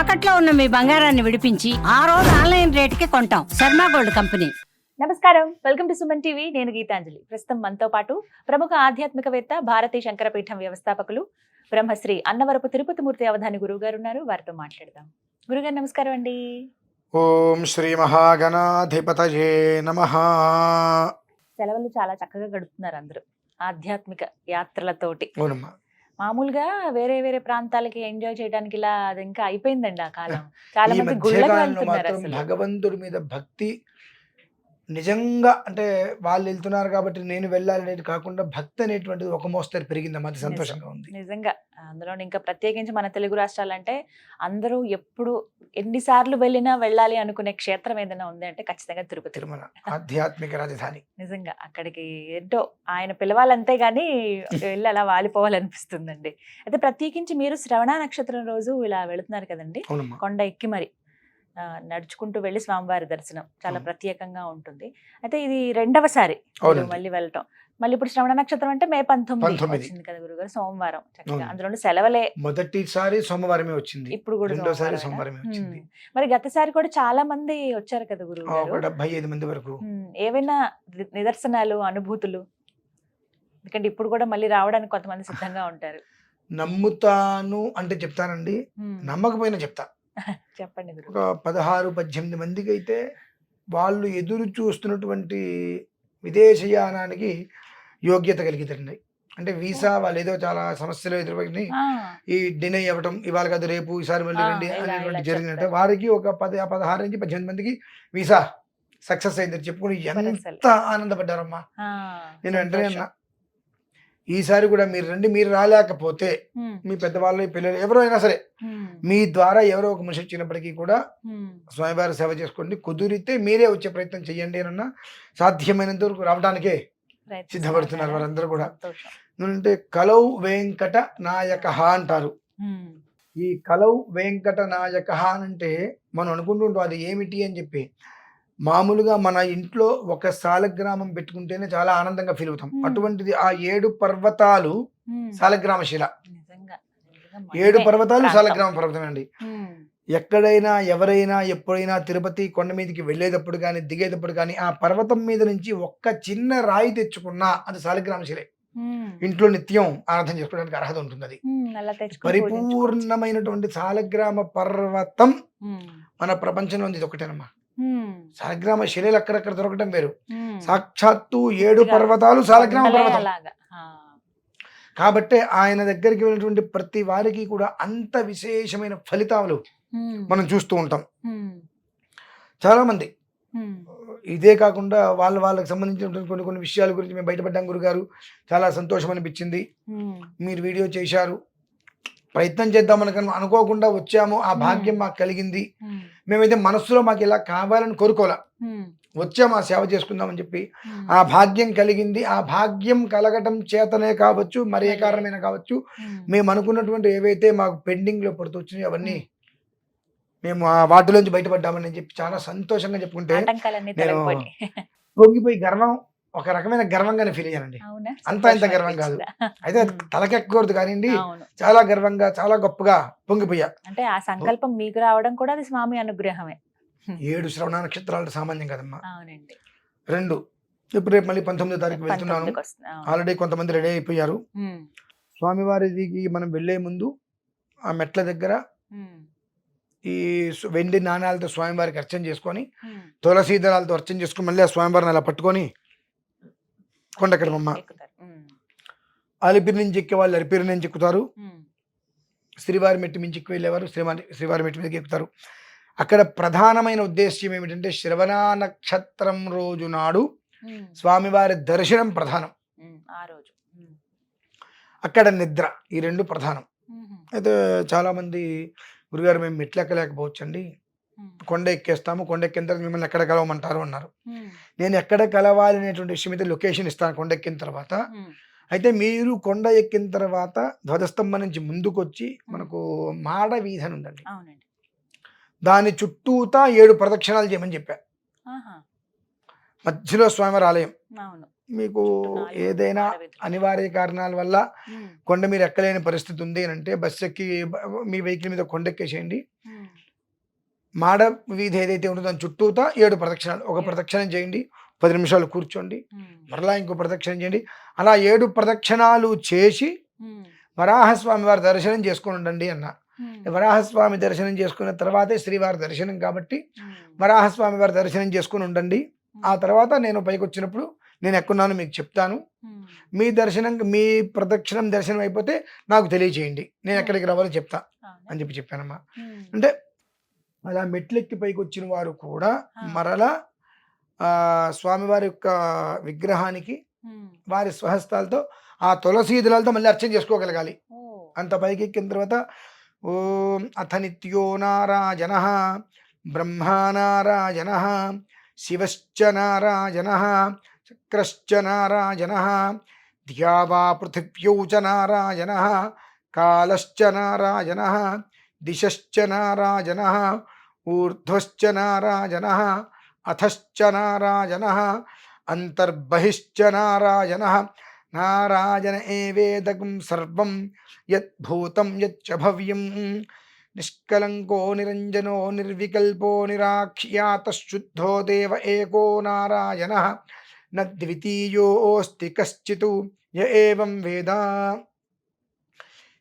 తాకట్లో ఉన్న మీ బంగారాన్ని విడిపించి ఆ రోజు ఆన్లైన్ రేటుకి కొంటాం. Sharma gold company. నమస్కారం. Welcome to Suman TV. నేను గీతాంజలి. ప్రస్తుతం మనతో పాటు ప్రముఖ ఆధ్యాత్మికవేత్త భారతీ శంకరపీఠం వ్యవస్థాపకులు బ్రహ్మశ్రీ అన్నవరపు తిరుపతిమూర్తి అవధాని గురువు గారు ఉన్నారు. వారితో మాట్లాడదాం. గురుగారు నమస్కారం అండి. ఓం శ్రీ మహాగణాధిపతయే నమ. సెలవులు చాలా చక్కగా గడుపుతున్నారు అందరూ. ఆధ్యాత్మిక యాత్రలతోటి. అవునమ్మా. మామూలుగా వేరే వేరే ప్రాంతాలకి ఎంజాయ్ చేయడానికి ఇలా అది ఇంకా అయిపోయిందండి ఆ కాలం. చాలా మంది గుళ్ళకి వెళ్తున్నారు అసలు. భగవంతుడి మీద భక్తి నిజంగా అంటే వాళ్ళు వెళ్తున్నారు కాబట్టి నేను వెళ్ళాలి అనేది కాకుండా భక్తి అనేటువంటిది ఒక మోస్తరు పెరిగిందమ్మా అది సంతోషంగా ఉంది. నిజంగా. అందులో ఇంకా ప్రత్యేకించి మన తెలుగు రాష్ట్రాలంటే అందరూ ఎప్పుడు ఎన్నిసార్లు వెళ్ళినా వెళ్ళాలి అనుకునే క్షేత్రం ఏదైనా ఉంది అంటే ఖచ్చితంగా తిరుపతి. తిరుమల. ఆధ్యాత్మిక రాజధాని. నిజంగా అక్కడికి ఏంటో ఆయన పిలవాలంతే గానీ వెళ్ళి అలా వాలిపోవాలనిపిస్తుందండి. అయితే ప్రత్యేకించి మీరు శ్రవణ నక్షత్రం రోజు ఇలా వెళుతున్నారు కదండి. కొండ ఎక్కి మరి నడుచుకుంటూ వెళ్ళి స్వామివారి దర్శనం చాలా. ప్రత్యేకంగా ఉంటుంది అయితే ఇది రెండవసారి. మళ్ళీ వెళ్ళటం మళ్ళీ ఇప్పుడు శ్రవణ నక్షత్రం అంటే మే పంతొమ్మిది. వచ్చింది కదా గురుగారు సోమవారం. అందులో సెలవులే మొదటిసారి సోమవారమే వచ్చింది ఇప్పుడు కూడా రెండోసారి? సోమవారమే వచ్చింది. మరి గతసారి కూడా చాలా మంది వచ్చారు కదా గురువు డెబ్బై ఐదు మంది వరకు. ఏవైనా నిదర్శనాలు అనుభూతులు ఎందుకంటే ఇప్పుడు కూడా మళ్ళీ రావడానికి కొంతమంది సిద్ధంగా ఉంటారు నమ్ముతాను అంటే చెప్తానండి. నమ్మకపోయినా చెప్తా చెప్పండి ఒక పదహారు పద్దెనిమిది మందికి అయితే వాళ్ళు ఎదురు చూస్తున్నటువంటి విదేశయానానికి యోగ్యత కలిగితండి అంటే వీసా వాళ్ళు ఏదో చాలా సమస్యలు ఎదుర్కొని ఆ, ఈ డినై అవ్వటం ఇవాళ కాదు రేపు ఈసారి మళ్ళీ రండి అనేటువంటి జరిగినట్టు. వారికి ఒక పది పదహారు నుంచి పద్దెనిమిది మందికి వీసా సక్సెస్ అయిందని చెప్పుకుని ఎంత. ఆనందపడ్డారమ్మా నేను వెంటనే. అన్నా ఈసారి కూడా మీరు రండి మీరు రాలేకపోతే. మీ పెద్దవాళ్ళు పిల్లలు ఎవరైనా సరే. మీ ద్వారా ఎవరో ఒక మనిషి వచ్చినప్పటికీ కూడా. స్వామివారి సేవ చేసుకోండి కుదిరితే మీరే వచ్చే ప్రయత్నం చేయండి అన్న సాధ్యమైనంత వరకు రావడానికే సిద్ధపడుతున్నారు? వారందరూ కూడా. అంటే కలౌ వెంకట నాయక అంటారు. ఈ కలౌ వెంకట నాయక అంటే మనం అనుకుంటుంటాం అది ఏమిటి అని చెప్పి మామూలుగా మన ఇంట్లో ఒక సాలగ్రామం పెట్టుకుంటేనే చాలా ఆనందంగా ఫీల్ అవుతాం. అటువంటిది ఆ ఏడు పర్వతాలు. సాలగ్రామ శిల ఏడు పర్వతాలు. సాలగ్రామ పర్వతం అండి. ఎక్కడైనా ఎవరైనా ఎప్పుడైనా తిరుపతి కొండ మీదకి వెళ్ళేటప్పుడు కానీ దిగేటప్పుడు కానీ ఆ పర్వతం మీద నుంచి ఒక్క చిన్న రాయి తెచ్చుకున్నా అది సాలగ్రామ శిలే. ఇంట్లో నిత్యం ఆరాధన చేసుకోవడానికి అర్హత ఉంటుంది అది. పరిపూర్ణమైనటువంటి సాలగ్రామ పర్వతం. మన ప్రపంచంలో ఉంది ఇది ఒకటేనమ్మా. సాలగ్రామ శిలలు అక్కడక్కడ దొరకటం వేరు. సాక్షాత్తు ఏడు పర్వతాలు సాలగ్రామ పర్వతం. కాబట్టి ఆయన దగ్గరికి వెళ్ళినటువంటి ప్రతి వారికి కూడా అంత విశేషమైన ఫలితాలు. మనం చూస్తూ ఉంటాం. చాలా మంది. ఇదే కాకుండా వాళ్ళ వాళ్ళకి సంబంధించినటువంటి కొన్ని కొన్ని విషయాల గురించి మేము బయటపడ్డాం గురుగారు చాలా సంతోషం అనిపించింది. మీరు వీడియో చేశారు ప్రయత్నం చేద్దామని కను- అనుకోకుండా వచ్చాము ఆ భాగ్యం మాకు కలిగింది. మేమైతే మనస్సులో మాకు ఇలా కావాలని కోరుకోలే హ్మ్. వచ్చాము ఆ సేవ చేసుకుందామని చెప్పి. ఆ భాగ్యం కలిగింది. ఆ భాగ్యం కలగటం చేతనే కావచ్చు మరి ఏ కారణమైనా కావచ్చు. మేము అనుకున్నటువంటి ఏవైతే మాకు పెండింగ్లో పడుతూ వచ్చినాయో అవన్నీ మేము ఆ వాటిలోంచి బయటపడ్డామని చెప్పి చాలా సంతోషంగా చెప్పుకుంటే నేను పొంగిపోయి గర్వం ఒక రకమైన గర్వంగానే ఫీల్ అయ్యానండి. అంత ఇంత గర్వం కాదు. అయితే. తలకెక్కకూడదు కానివ్వండి చాలా గర్వంగా చాలా గొప్పగా పొంగిపోయా. అంటే ఆ సంకల్పం మీకు రావడం కూడా అది స్వామి అనుగ్రహమే. ఏడు శ్రవణ నక్షత్రాలు సామాన్యం కదమ్మా రెండు ఇప్పుడు రేపు మళ్ళీ పంతొమ్మిదో తారీఖు వెళ్తున్నాను. ఆల్రెడీ కొంతమంది రెడీ అయిపోయారు. స్వామివారికి మనం వెళ్ళే ముందు ఆ మెట్ల దగ్గర. ఈ వెండి నాణాలతో స్వామివారికి అర్చన చేసుకొని. తులసీ దళాలతో అర్చన చేసుకుని మళ్ళీ ఆ స్వామివారిని అలా పట్టుకొని. ఉమ్. అలిపిరి నుంచి ఎక్కే వాళ్ళు అలిపిరి నుంచి ఎక్కుతారు. శ్రీవారి మెట్టు మించి ఎక్కువ వెళ్ళేవారు శ్రీవారి శ్రీవారి మెట్టు మీదకి ఎక్కుతారు అక్కడ ప్రధానమైన ఉద్దేశ్యం ఏమిటంటే శ్రవణ నక్షత్రం రోజు నాడు. స్వామివారి దర్శనం ప్రధానం. ఆ రోజు. అక్కడ నిద్ర ఈ రెండు ప్రధానం. అయితే చాలామంది గురుగారు మేము మెట్లు ఎక్కలేకపోవచ్చండి. కొండ ఎక్కేస్తాము కొండ ఎక్కిన తర్వాత మిమ్మల్ని ఎక్కడ కలవమంటారు అన్నారు. నేను ఎక్కడ కలవాలి అనేటువంటి విషయం అయితే లొకేషన్ ఇస్తాను కొండ ఎక్కిన తర్వాత. అయితే మీరు కొండ ఎక్కిన తర్వాత ధ్వజస్తంభం నుంచి ముందుకొచ్చి మనకు మాడ వీధి అని ఉందండి దాని చుట్టూతా ఏడు ప్రదక్షిణాలు చేయమని చెప్పా. ఆహా. మధ్యలో స్వామివారి ఆలయం మీకు ఏదైనా. అనివార్య కారణాల వల్ల. కొండ మీరు ఎక్కలేని పరిస్థితి ఉంది అని అంటే బస్సు ఎక్కి మీ వెహికల్ మీద కొండ ఎక్కేసేయండి. మాడ వీధి ఏదైతే ఉంటుందో దాని చుట్టూతా ఏడు ప్రదక్షిణాలు. ఒక. ప్రదక్షిణం చేయండి. పది నిమిషాలు కూర్చోండి. మరలా ఇంకో ప్రదక్షిణం చేయండి. అలా ఏడు ప్రదక్షిణాలు చేసి వరాహస్వామి వారి దర్శనం చేసుకొని ఉండండి అన్న. వరాహస్వామి దర్శనం చేసుకున్న తర్వాతే శ్రీవారి దర్శనం కాబట్టి వరాహస్వామి వారి దర్శనం చేసుకుని ఉండండి. ఆ తర్వాత నేను పైకి వచ్చినప్పుడు నేను ఎక్కడున్నానో మీకు చెప్తాను. మీ దర్శనం మీ ప్రదక్షిణం దర్శనం అయిపోతే నాకు తెలియచేయండి. నేను ఎక్కడికి రావాలో చెప్తా? అని చెప్పి చెప్పానమ్మా. అంటే అలా మెట్లెక్కి పైకి వచ్చిన వారు కూడా. మరలా ఆ, స్వామివారి యొక్క విగ్రహానికి వారి స్వహస్తాలతో ఆ తులసీ దళాలతో మళ్ళీ అర్చన చేసుకోగలగాలి. అంత పైకి ఎక్కిన తర్వాత ఓం అథ నిత్యో నారాయణ బ్రహ్మా నారాయణ శివశ్చ నారాయణ చక్రశ్చ నారాయణ ధ్యావా పృథివ్యౌ చ నారాయణ కాలశ్చ నారాయణ దిశశ్చ నారాయణ ఊర్ధ్వశ్చ నారాయణ అథశ్చ నారాయణ అంతర్బహిశ్చ నారాయణ नाराजन एवेदगं सर्वं यद्भूतं यच्च भव्यं निष्कलङ्को निरञ्जनो निर्विकल्पो निराख्यातशुद्धो देव एको नारायणः। न द्वितीयोऽस्ति कश्चित् य एवं वेद।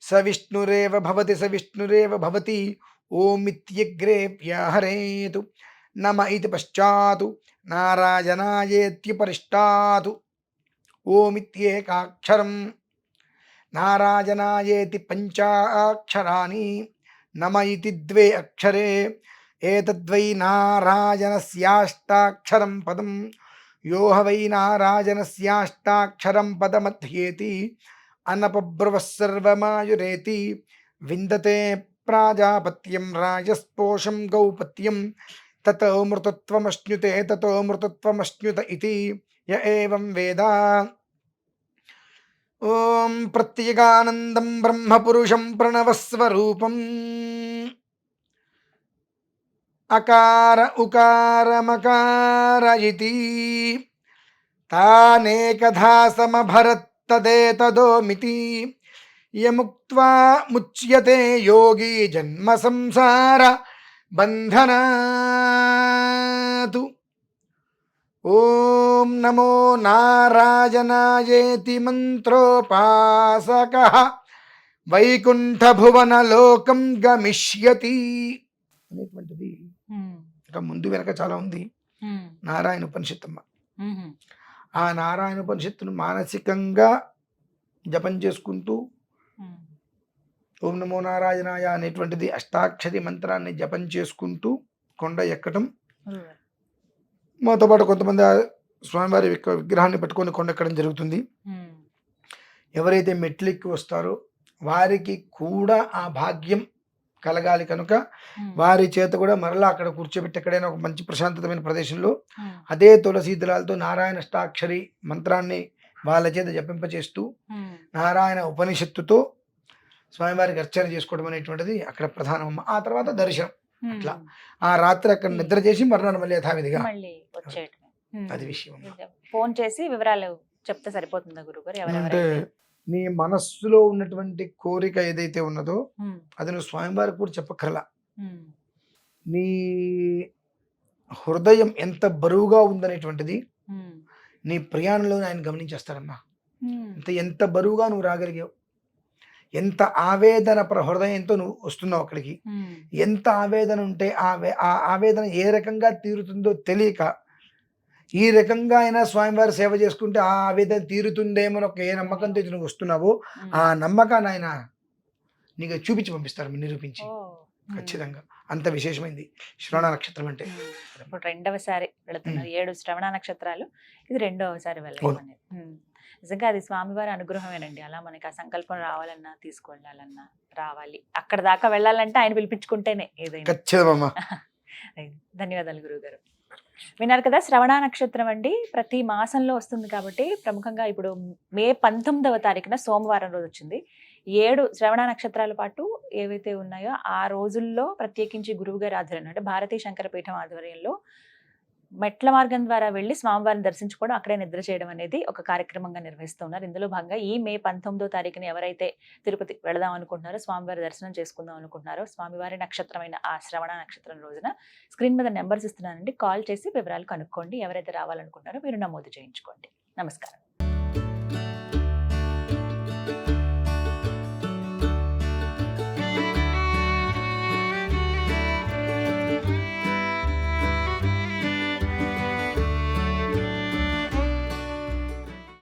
स विष्णुरेव भवति स विष्णुरेव भवति। ओमित्यग्रे व्याहरेतु। नम इति पश्चात्। नारायणायेत्यपरिष्टातु ఓమిత్యేకాక్షరం. నారాజనాయేతి పంచాక్షరాని నమ ఇది ద్వే అక్షరే. ఏతద్వై నారాజనస్యాష్టాక్షరం పదం. యోహ వై నారాజనస్యాష్టాక్షరం పదమధ్యేతి. అనపబ్రువసర్వమాయురేతి విందతే ప్రాజాపత్యం రాజస్పోషం గౌపత్యం. తతో మృతత్వమశ్నుతే తతో మృతత్వమశ్నుత ఇది య ఏవం వేద ఓం ప్రత్యేగానందం బ్రహ్మపురుషం ప్రణవస్వరూపం అకార ఉకారమకార ఇతి తానేకధా సమభరత్తదేతదోమితి యముక్త్వా ముచ్యతే యోగి జన్మ సంసార బంధనాతు ఓం నమో నారాయణాయేతి మంత్రోపాసక. వైకుంఠభువనలోకం గమిష్యతి. అనేటువంటిది ఇంకా ముందు వెనక చాలా ఉంది. నారాయణ ఉపనిషత్తమ్మ. ఆ నారాయణ ఉపనిషత్తును మానసికంగా జపం చేసుకుంటూ ఓం నమో నారాయణాయ అనేటువంటిది అష్టాక్షరి మంత్రాన్ని జపం చేసుకుంటూ కొండ ఎక్కటం. మాతో పాటు కొంతమంది ఆ స్వామివారి విగ్రహాన్ని పట్టుకొని కొండ ఎక్కడం జరుగుతుంది ఎవరైతే మెట్లెక్కి వస్తారో వారికి కూడా ఆ భాగ్యం కలగాలి కనుక వారి చేత కూడా మరలా అక్కడ కూర్చోబెట్టి ఎక్కడైనా ఒక మంచి ప్రశాంతమైన ప్రదేశంలో అదే తులసీ దళాలతో నారాయణ అష్టాక్షరి మంత్రాన్ని వాళ్ళ చేత జపింపచేస్తూ నారాయణ ఉపనిషత్తుతో స్వామివారికి అర్చన చేసుకోవడం అనేటువంటిది అక్కడ ప్రధానం ఆ తర్వాత దర్శనం. అట్లా. ఆ రాత్రి అక్కడ నిద్ర చేసి మర్నాడు మళ్ళీ యథావిధిగా. అది విషయం ఫోన్ చేసి వివరాలు చెప్తే సరిపోతుందా గురుగారు అంటే నీ మనస్సులో ఉన్నటువంటి కోరిక ఏదైతే ఉన్నదో అది నువ్వు స్వామివారికి కూడా చెప్పక్కర్లా. నీ హృదయం ఎంత బరువుగా ఉందనేటువంటిది నీ ప్రయాణంలో ఆయన గమనించేస్తాడమ్మా ఎంత బరువుగా నువ్వు రాగలిగావు. ఎంత ఆవేదన ప్ర హృదయంతో నువ్వు వస్తున్నావు అక్కడికి? ఎంత ఆవేదన ఉంటే ఆ ఆవేదన ఏ రకంగా తీరుతుందో తెలియక ఈ రకంగా అయినా స్వామివారి సేవ చేసుకుంటే ఆ ఆవేదన తీరుతుందేమో ఒక ఏ నమ్మకంతో నువ్వు వస్తున్నావో. ఆ నమ్మకాన్ని ఆయన నీకు చూపించి పంపిస్తారు నిరూపించి. ఖచ్చితంగా. అంత విశేషమైంది. శ్రవణ నక్షత్రం అంటే. ఇప్పుడు రెండవసారి వెళుతున్నారు ఏడు శ్రవణ నక్షత్రాలు. ఇది రెండవసారి ఉమ్. నిజంగా అది స్వామివారి అనుగ్రహమేనండి. అలా మనకి ఆ సంకల్పం రావాలన్నా తీసుకువెళ్ళాలన్నా రావాలి. అక్కడ దాకా వెళ్ళాలంటే ఆయన పిలిపించుకుంటేనే ఏదైనా. ధన్యవాదాలు గురుగారు విన్నారు కదా శ్రవణ నక్షత్రం అండి. ప్రతి మాసంలో వస్తుంది కాబట్టి ప్రముఖంగా ఇప్పుడు మే పంతొమ్మిదవ తారీఖున సోమవారం రోజు వచ్చింది. ఏడు శ్రవణ నక్షత్రాల పాటు ఏవైతే ఉన్నాయో ఆ రోజుల్లో ప్రత్యేకించి గురువు గారి ఆధ్వర్యంలో అంటే భారతీయ శంకర పీఠం ఆధ్వర్యంలో మెట్ల మార్గం ద్వారా వెళ్ళి స్వామివారిని దర్శించుకోవడం అక్కడే నిద్ర చేయడం అనేది ఒక కార్యక్రమంగా నిర్వహిస్తున్నారు ఇందులో భాగంగా ఈ మే పంతొమ్మిదో తారీఖున ఎవరైతే తిరుపతి వెళదాం అనుకుంటున్నారో స్వామివారి దర్శనం చేసుకుందాం అనుకుంటున్నారో స్వామివారి నక్షత్రమైన ఆ శ్రవణ నక్షత్రం రోజున స్క్రీన్ మీద నెంబర్స్ ఇస్తున్నానండి. కాల్ చేసి వివరాలు కనుక్కోండి. ఎవరైతే రావాలనుకుంటున్నారో మీరు నమోదు చేయించుకోండి. నమస్కారం.